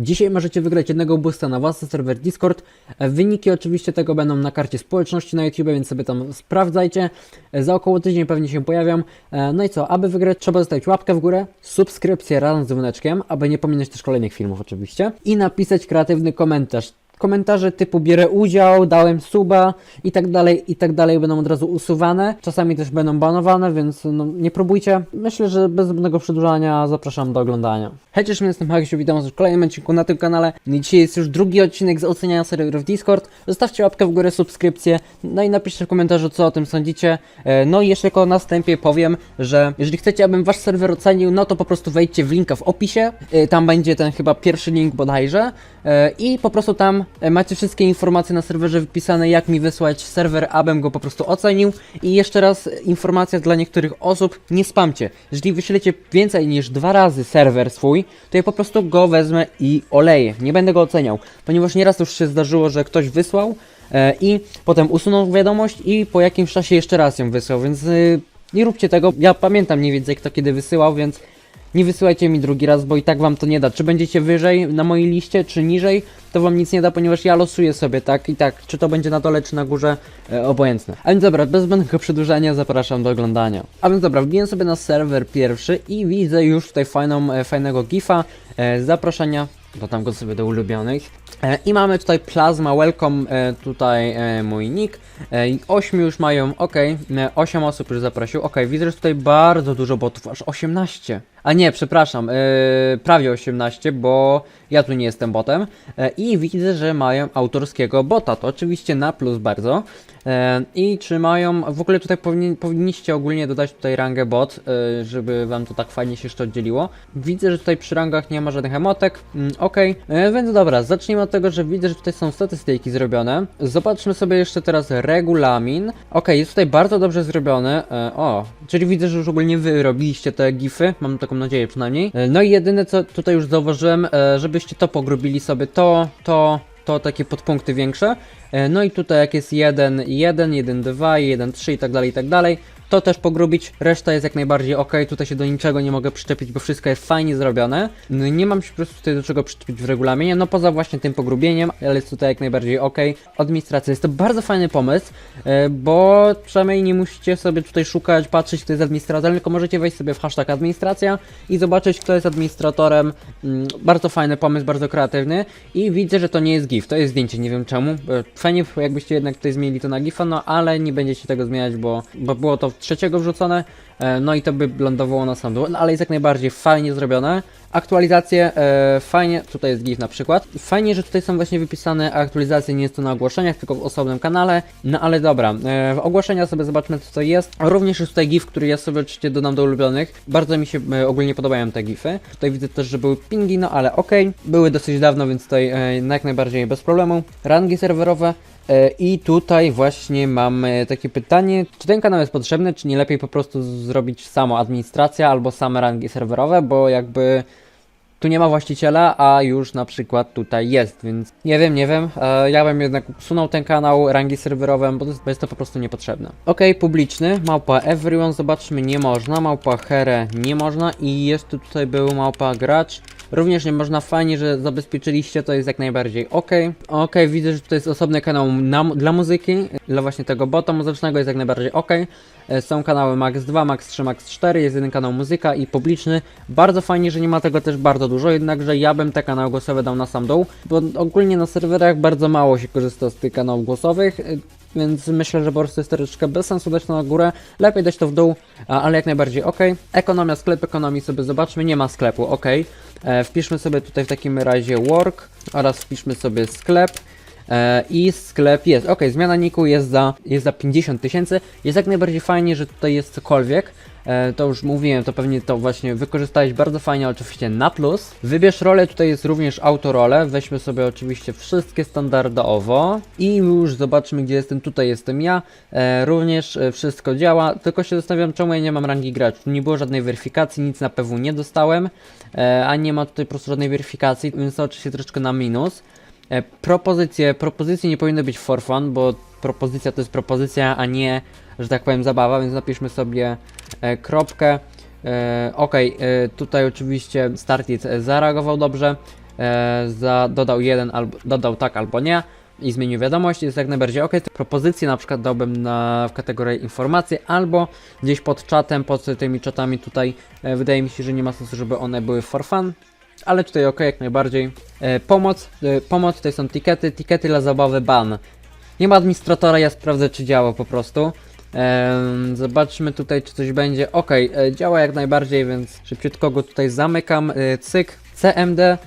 Dzisiaj możecie wygrać jednego boosta na własny serwer Discord. Wyniki oczywiście tego będą na karcie społeczności na YouTube, więc sobie tam sprawdzajcie. Za około tydzień pewnie się pojawią. E, No i co, aby wygrać trzeba zostawić łapkę w górę, subskrypcję razem z dzwoneczkiem, aby nie pominąć też kolejnych filmów oczywiście i napisać kreatywny komentarz. Komentarze typu bierę udział, dałem suba i tak dalej, i tak dalej będą od razu usuwane. Czasami też będą banowane, więc no, nie próbujcie. Myślę, że bez zbędnego przedłużania zapraszam do oglądania. Hej, cześć, jestem Haksiu, witam was w kolejnym odcinku na tym kanale. No dzisiaj jest już drugi odcinek z oceniania serwerów Discord. Zostawcie łapkę w górę, subskrypcję, no i napiszcie w komentarzu, co o tym sądzicie. E, No i jeszcze tylko na wstępie powiem, że jeżeli chcecie, abym wasz serwer ocenił, no to po prostu wejdźcie w linka w opisie. E, Tam będzie ten chyba pierwszy link bodajże. E, I po prostu tam macie wszystkie informacje na serwerze wypisane, jak mi wysłać serwer, abym go po prostu ocenił. I jeszcze raz e, informacja dla niektórych osób, nie spamcie. Jeżeli wyślecie więcej niż dwa razy serwer swój, to ja po prostu go wezmę i oleję. Nie będę go oceniał, ponieważ nieraz już się zdarzyło, że ktoś wysłał e, i potem usunął wiadomość i po jakimś czasie jeszcze raz ją wysłał, więc y, nie róbcie tego. Ja pamiętam mniej więcej kto kiedy wysyłał, więc nie wysyłajcie mi drugi raz, bo i tak wam to nie da. Czy będziecie wyżej na mojej liście, czy niżej, to wam nic nie da, ponieważ ja losuję sobie, tak i tak. Czy to będzie na dole, czy na górze, e, obojętne. A więc dobra, bez zbędnego przedłużania zapraszam do oglądania. A więc dobra, wbiję sobie na serwer pierwszy i widzę już tutaj fajną, e, fajnego gifa, e, zaproszenia. Dodam go sobie do ulubionych. E, I mamy tutaj Plasma Welcome, e, tutaj e, mój nick. E, ośmiu już mają, ok, 8 osób już zaprosił. Ok, widzę, że tutaj bardzo dużo botów, aż 18. A nie, przepraszam, e, prawie 18, bo ja tu nie jestem botem. E, I widzę, że mają autorskiego bota, to oczywiście na plus bardzo. E, I czy mają, w ogóle tutaj powinni, powinniście ogólnie dodać tutaj rangę bot, e, żeby wam to tak fajnie się jeszcze oddzieliło. Widzę, że tutaj przy rangach nie ma żadnych emotek, mm, ok, e, więc dobra, zacznijmy od tego, że widzę, że tutaj są statystyki zrobione. Zobaczmy sobie jeszcze teraz regulamin. Ok, jest tutaj bardzo dobrze zrobione, e, o, czyli widzę, że już ogólnie wy robiliście te gify, mam taką nadzieję przynajmniej. E, no i jedyne co tutaj już zauważyłem, e, żebyście to pogrubili sobie to, to, to takie podpunkty większe. E, No i tutaj jak jest 1, 1, 1, 2, 1, 3 i tak dalej, i tak dalej, to też pogrubić, reszta jest jak najbardziej ok, tutaj się do niczego nie mogę przyczepić, bo wszystko jest fajnie zrobione. No nie mam się po prostu tutaj do czego przyczepić w regulaminie, no poza właśnie tym pogrubieniem, ale jest tutaj jak najbardziej ok. Administracja jest to bardzo fajny pomysł, e, bo przynajmniej nie musicie sobie tutaj szukać, patrzeć kto jest administratorem, tylko możecie wejść sobie w hashtag administracja i zobaczyć kto jest administratorem. Mm, Bardzo fajny pomysł, bardzo kreatywny i widzę, że to nie jest GIF, to jest zdjęcie, nie wiem czemu. E, Fajnie jakbyście jednak tutaj zmienili to na GIFa, no ale nie będziecie tego zmieniać, bo, bo było to trzeciego wrzucone, e, no i to by lądowało na sam dół, no, ale jest jak najbardziej fajnie zrobione. Aktualizacje, e, fajnie, tutaj jest GIF na przykład. Fajnie, że tutaj są właśnie wypisane aktualizacje, nie jest to na ogłoszeniach, tylko w osobnym kanale. No ale dobra, e, ogłoszenia sobie zobaczmy co to jest. Również jest tutaj GIF, który ja sobie oczywiście dodam do ulubionych. Bardzo mi się e, ogólnie podobają te GIFy. Tutaj widzę też, że były pingi, no ale okej. Były dosyć dawno, więc tutaj e, jak najbardziej bez problemu. Rangi serwerowe. E, I tutaj właśnie mam e, takie pytanie, czy ten kanał jest potrzebny, czy nie lepiej po prostu zrobić samo administracja albo same rangi serwerowe, bo jakby tu nie ma właściciela, a już na przykład tutaj jest, więc nie wiem, nie wiem. E, ja bym jednak usunął ten kanał, rangi serwerowe, bo jest, to po prostu niepotrzebne. Ok, publiczny, małpa everyone, zobaczmy, nie można, małpa here nie można i jest tu tutaj był małpa gracz. Również nie można, fajnie, że zabezpieczyliście, to jest jak najbardziej ok. Ok, widzę, że tutaj jest osobny kanał na, dla muzyki, dla właśnie tego bota muzycznego jest jak najbardziej ok. E, Są kanały Max 2, Max 3, Max 4, jest jeden kanał muzyka i publiczny. Bardzo fajnie, że nie ma tego też bardzo dużo, jednakże ja bym te kanały głosowe dał na sam dół, bo ogólnie na serwerach bardzo mało się korzysta z tych kanałów głosowych. e, Więc myślę, że po prostu jest troszeczkę bez sensu dać to na górę, lepiej dać to w dół, ale jak najbardziej ok. Ekonomia, sklep ekonomii sobie zobaczmy, nie ma sklepu, ok. E, wpiszmy sobie tutaj w takim razie work oraz wpiszmy sobie sklep. E, I sklep jest. Ok, zmiana niku jest za, jest za 50 tysięcy. Jest jak najbardziej fajnie, że tutaj jest cokolwiek. E, to już mówiłem, to pewnie to właśnie wykorzystałeś bardzo fajnie, oczywiście na plus. Wybierz rolę, tutaj jest również autorole. Weźmy sobie oczywiście wszystkie standardowo. I już zobaczmy, gdzie jestem. Tutaj jestem ja. E, również e, wszystko działa. Tylko się zastanawiam, czemu ja nie mam rangi gracza. Tu nie było żadnej weryfikacji, nic na pewno nie dostałem. A nie ma tutaj po prostu żadnej weryfikacji, więc to oczywiście troszeczkę na minus. Propozycje, propozycje nie powinny być for fun, bo propozycja to jest propozycja, a nie, że tak powiem, zabawa, więc napiszmy sobie e, kropkę. E, ok, e, tutaj oczywiście Startit e, zareagował dobrze. za, dodał jeden albo dodał tak albo nie i zmienił wiadomość, jest jak najbardziej ok. Propozycje na przykład dałbym na, w kategorię informacje albo gdzieś pod czatem, pod tymi czatami tutaj wydaje mi się, że nie ma sensu, żeby one były for fun. Ale tutaj ok, jak najbardziej. E, pomoc, e, pomoc, tutaj są tikety, tikety dla zabawy ban. Nie ma administratora, ja sprawdzę czy działa po prostu. Em, zobaczmy tutaj czy coś będzie. Ok, e, działa jak najbardziej, więc szybciutko go tutaj zamykam. E, cyk, CMD. E,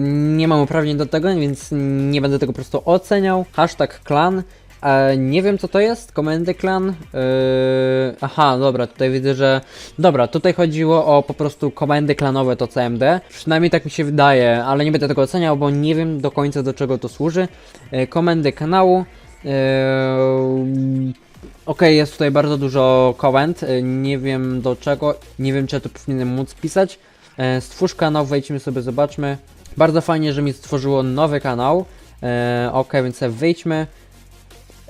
nie mam uprawnień do tego, więc nie będę tego po prostu oceniał. Hashtag klan. E, nie wiem co to jest, komendy klan. E, aha, dobra, tutaj widzę, że. Dobra, tutaj chodziło o po prostu komendy klanowe to CMD. Przynajmniej tak mi się wydaje, ale nie będę tego oceniał, bo nie wiem do końca do czego to służy. E, komendy kanału. E, Ok, jest tutaj bardzo dużo komend. e, Nie wiem do czego, nie wiem czy ja to powinienem móc pisać. E, Stwórz kanał, wejdźmy sobie, zobaczmy. Bardzo fajnie, że mi stworzyło nowy kanał. E, ok, więc sobie wyjdźmy.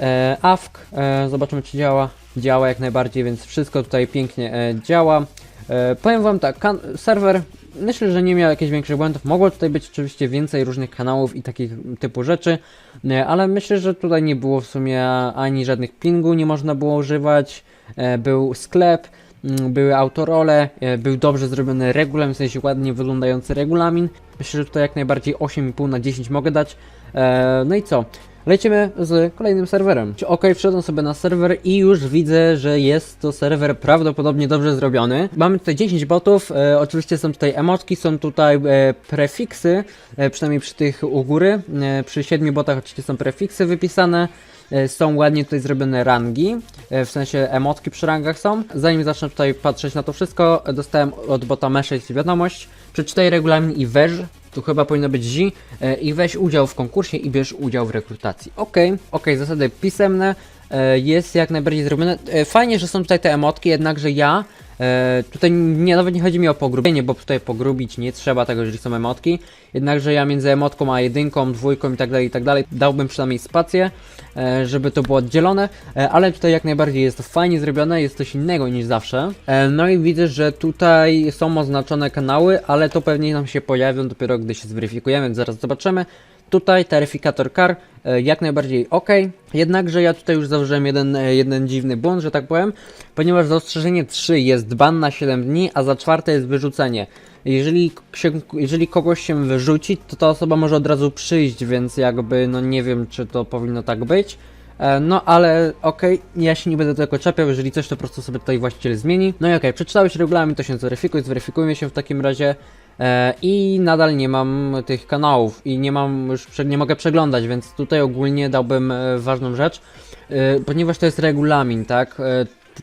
E, AFK, e, zobaczymy czy działa. Działa jak najbardziej, więc wszystko tutaj pięknie e, działa. E, powiem wam tak, serwer myślę, że nie miał jakichś większych błędów. Mogło tutaj być oczywiście więcej różnych kanałów i takich typu rzeczy, e, ale myślę, że tutaj nie było w sumie ani żadnych pingu, nie można było używać. E, był sklep, mm, były autorole, e, był dobrze zrobiony regulamin, w sensie ładnie wyglądający regulamin. Myślę, że tutaj jak najbardziej 8,5 na 10 mogę dać. E, no i co? Lecimy z kolejnym serwerem. Ok, wszedłem sobie na serwer i już widzę, że jest to serwer prawdopodobnie dobrze zrobiony. Mamy tutaj 10 botów, e, oczywiście są tutaj emotki, są tutaj e, prefiksy, e, przynajmniej przy tych u góry. E, przy 7 botach oczywiście są prefiksy wypisane. E, Są ładnie tutaj zrobione rangi, e, w sensie emotki przy rangach są. Zanim zacznę tutaj patrzeć na to wszystko, dostałem od bota Mesha wiadomość. Przeczytaj regulamin i weź, tu chyba powinno być Z, e, i weź udział w konkursie i bierz udział w rekrutacji. Okej, okej, zasady pisemne, e, jest jak najbardziej zrobione. E, Fajnie, że są tutaj te emotki, jednakże ja E, tutaj nie, nawet nie chodzi mi o pogrubienie, bo tutaj pogrubić nie trzeba tego, jeżeli są emotki. Jednakże ja między emotką a jedynką, dwójką i tak dalej, i tak dalej dałbym przynajmniej spację, e, żeby to było oddzielone, e, ale tutaj jak najbardziej jest to fajnie zrobione, jest coś innego niż zawsze. No i widzę, że tutaj są oznaczone kanały, ale to pewnie nam się pojawią dopiero gdy się zweryfikujemy, zaraz zobaczymy. Tutaj taryfikator car e, jak najbardziej ok, jednakże ja tutaj już założyłem jeden, e, jeden dziwny błąd, że tak powiem, ponieważ za ostrzeżenie 3 jest ban na 7 dni, a za czwarte jest wyrzucenie. Jeżeli, się, jeżeli kogoś się wyrzuci, to ta osoba może od razu przyjść, więc jakby no nie wiem, czy to powinno tak być. E, No ale okej, ja się nie będę tego czepiał, jeżeli coś to po prostu sobie tutaj właściciel zmieni. No i okej, przeczytałeś regulamin, to się zweryfikuj, zweryfikujmy się w takim razie. E, I nadal nie mam tych kanałów i nie mam już, nie mogę przeglądać, więc tutaj ogólnie dałbym e, ważną rzecz, e, ponieważ to jest regulamin, tak?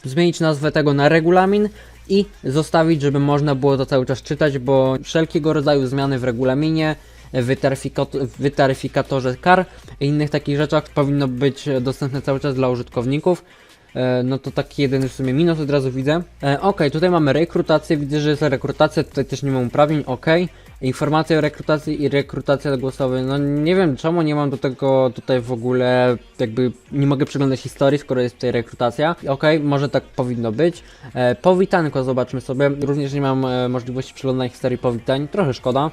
Zmienić nazwę tego na regulamin i zostawić, żeby można było to cały czas czytać, bo wszelkiego rodzaju zmiany w regulaminie, w, taryfikato- w taryfikatorze kar i innych takich rzeczach powinno być dostępne cały czas dla użytkowników. E, No to taki jedyny w sumie minus od razu widzę. E, ok, tutaj mamy rekrutację, widzę, że jest rekrutacja, tutaj też nie mam uprawnień, ok. Informacje o rekrutacji i rekrutacja głosowa, no nie wiem czemu nie mam do tego tutaj w ogóle, jakby nie mogę przeglądać historii, skoro jest tutaj rekrutacja. Ok, może tak powinno być. E, powitanko zobaczmy sobie, również nie mam możliwości przeglądania historii powitań, trochę szkoda.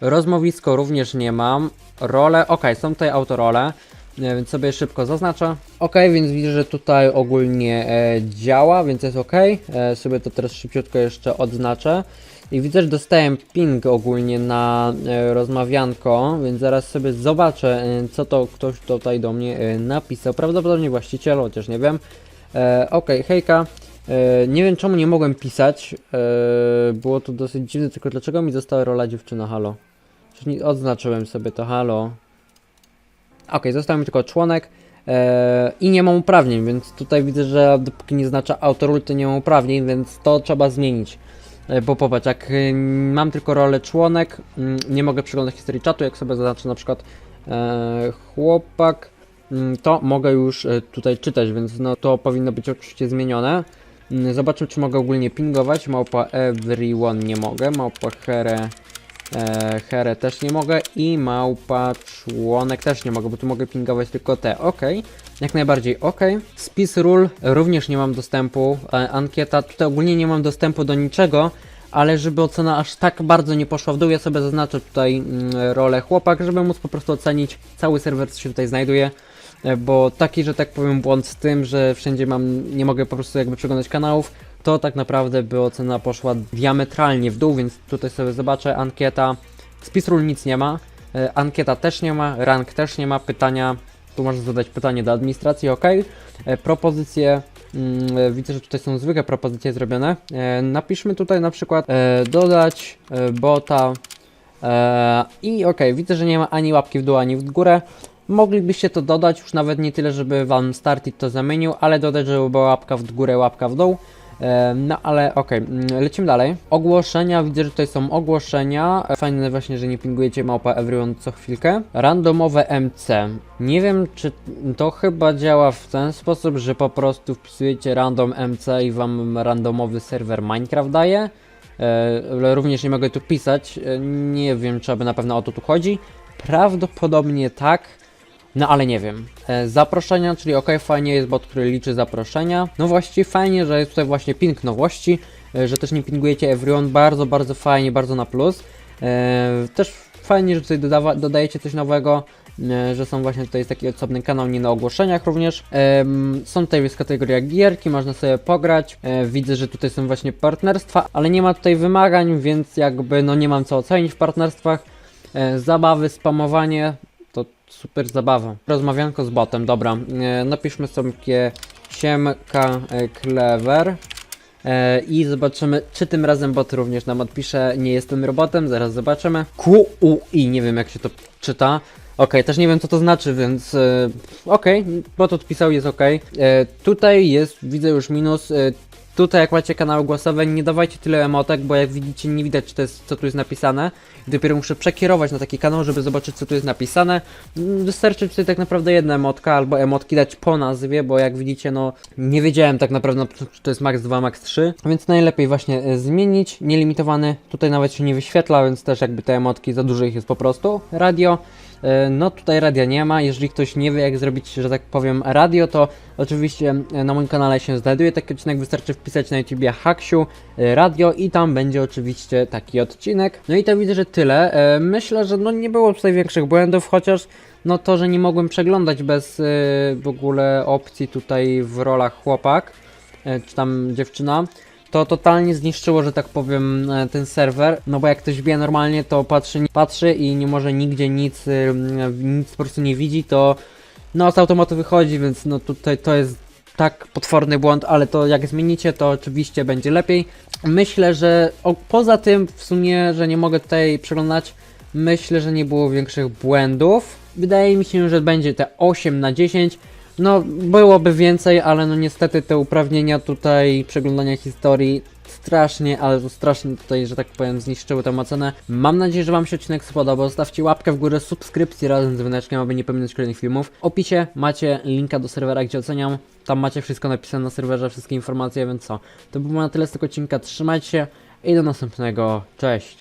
Rozmowisko również nie mam. Role, ok, są tutaj autorole, e, więc sobie szybko zaznaczę. Ok, więc widzę, że tutaj ogólnie e, działa, więc jest ok. E, sobie to teraz szybciutko jeszcze odznaczę. I widzę, że dostałem ping ogólnie na e, rozmawianko, więc zaraz sobie zobaczę, e, co to ktoś tutaj do mnie e, napisał. Prawdopodobnie właściciel, chociaż nie wiem. E, ok, hejka. E, nie wiem czemu nie mogłem pisać. E, było to dosyć dziwne, tylko dlaczego mi została rola dziewczyna, halo? Nie odznaczyłem sobie to, halo. Ok, został mi tylko członek e, i nie mam uprawnień, więc tutaj widzę, że dopóki nie znacza autor to nie mam uprawnień, więc to trzeba zmienić. E, bo popatrz, jak y, mam tylko rolę członek, mm, nie mogę przeglądać historii czatu, jak sobie zaznaczę na przykład e, chłopak, mm, to mogę już e, tutaj czytać, więc no to powinno być oczywiście zmienione. Mm, Zobaczmy, czy mogę ogólnie pingować. Małpa everyone nie mogę, małpa here E, Herę też nie mogę i małpa członek też nie mogę, bo tu mogę pingować tylko te. Ok, jak najbardziej ok. Spis ról również nie mam dostępu. E, ankieta, tutaj ogólnie nie mam dostępu do niczego, ale żeby ocena aż tak bardzo nie poszła w dół, ja sobie zaznaczę tutaj mm, rolę chłopak, żeby móc po prostu ocenić cały serwer, co się tutaj znajduje. E, Bo taki, że tak powiem, błąd z tym, że wszędzie mam, nie mogę po prostu jakby przeglądać kanałów, to tak naprawdę by ocena poszła diametralnie w dół, więc tutaj sobie zobaczę, ankieta, spis ról nic nie ma, e, ankieta też nie ma, rank też nie ma, pytania, tu możesz zadać pytanie do administracji, ok, e, propozycje, mm, e, widzę, że tutaj są zwykłe propozycje zrobione, napiszmy tutaj na przykład dodać bota. I ok, widzę, że nie ma ani łapki w dół, ani w górę, Moglibyście to dodać, już nawet nie tyle, żeby wam Startit to zamienił, ale dodać, żeby była łapka w górę, łapka w dół. No ale okej, mm, lecimy dalej. Ogłoszenia, widzę, że tutaj są ogłoszenia. E, Fajne właśnie, że nie pingujecie małpa everyone co chwilkę. Randomowe MC. Nie wiem, czy to chyba działa w ten sposób, że po prostu wpisujecie random MC i wam randomowy serwer Minecraft daje. E, ale również nie mogę tu pisać. E, Nie wiem, czy aby na pewno o to tu chodzi. Prawdopodobnie tak. No ale nie wiem. E, zaproszenia, czyli ok, fajnie jest bot, który liczy zaproszenia. Nowości, fajnie, że jest tutaj właśnie ping nowości, e, że też nie pingujecie everyone, bardzo, bardzo fajnie, bardzo na plus. E, też fajnie, że tutaj dodawa, dodajecie coś nowego, e, że są właśnie tutaj jest taki osobny kanał, nie na ogłoszeniach również. Em, są tutaj jest kategoria gierki, można sobie pograć. E, widzę, że tutaj są właśnie partnerstwa, ale nie ma tutaj wymagań, więc jakby no nie mam co ocenić w partnerstwach. E, zabawy, spamowanie, super zabawa. Rozmawianko z botem, dobra. E, napiszmy sobie siemka e, clever. E, I zobaczymy, czy tym razem bot również nam odpisze. Nie jestem robotem, zaraz zobaczymy. QUI, nie wiem jak się to czyta. Okej, też nie wiem co to znaczy, więc okej, bot odpisał, jest. E, Tutaj jest, widzę już minus. Tutaj jak macie kanały głosowe, nie dawajcie tyle emotek, bo jak widzicie nie widać czy to jest, co tu jest napisane. I dopiero muszę przekierować na taki kanał, żeby zobaczyć co tu jest napisane. Mm, Wystarczy tutaj tak naprawdę jedna emotka albo emotki dać po nazwie, bo jak widzicie no nie wiedziałem tak naprawdę czy to jest max 2, max 3. Więc najlepiej właśnie e, zmienić, nielimitowany. Tutaj nawet się nie wyświetla, więc też jakby te emotki za dużo ich jest po prostu. Radio. E, No tutaj radia nie ma, jeżeli ktoś nie wie jak zrobić, że tak powiem, radio, to oczywiście e, na moim kanale się znajduje taki odcinek, wystarczy wpisać na YouTubie Haksiu e, radio i tam będzie oczywiście taki odcinek. No i to widzę, że tyle. Myślę, że no nie było tutaj większych błędów, chociaż no to, że nie mogłem przeglądać bez w ogóle opcji tutaj w rolach chłopak, czy tam dziewczyna, to totalnie zniszczyło, że tak powiem, e, ten serwer. No bo jak ktoś wie normalnie, to patrzy, patrzy i nie może nigdzie nic, y, nic po prostu nie widzi, to no z automatu wychodzi, więc no tutaj to jest tak potworny błąd, ale to jak zmienicie, to oczywiście będzie lepiej. Myślę, że o, poza tym w sumie, że nie mogę tutaj przeglądać, myślę, że nie było większych błędów. Wydaje mi się, że będzie te 8 na 10. No, byłoby więcej, ale no niestety te uprawnienia tutaj przeglądania historii strasznie, ale to strasznie tutaj, że tak powiem, zniszczyły tę ocenę. Mam nadzieję, że Wam się odcinek spodobał. Zostawcie łapkę w górę, subskrypcję razem z dzwoneczkiem, aby nie pominąć kolejnych filmów. W opisie macie linka do serwera, gdzie oceniam. Tam macie wszystko napisane na serwerze, wszystkie informacje, więc co. To było na tyle z tego odcinka. Trzymajcie się i do następnego. Cześć!